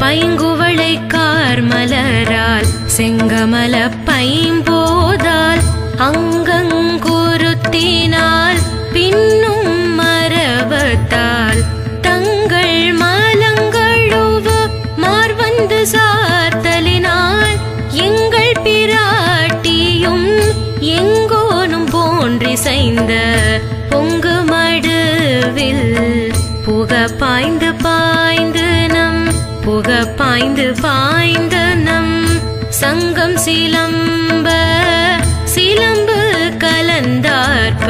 பைங்குவளை கார்மலரால் செங்கமல பைம்போதால் அங்கங்குருத்தினால் பின்னும் மரவத்தால் தங்கள் மலங்கழுவ மார்வந்து சாத்தலினால் எங்கள் பிராட்டியும் எங்கோனும் போன்றிசைந்த பொங்கு மடுவில் புக பாய்ந்து பா போக பாய்ந்து பாய்ந்த நம் சங்கம் சிலம்ப சிலம்பு கலந்தார்ப்ப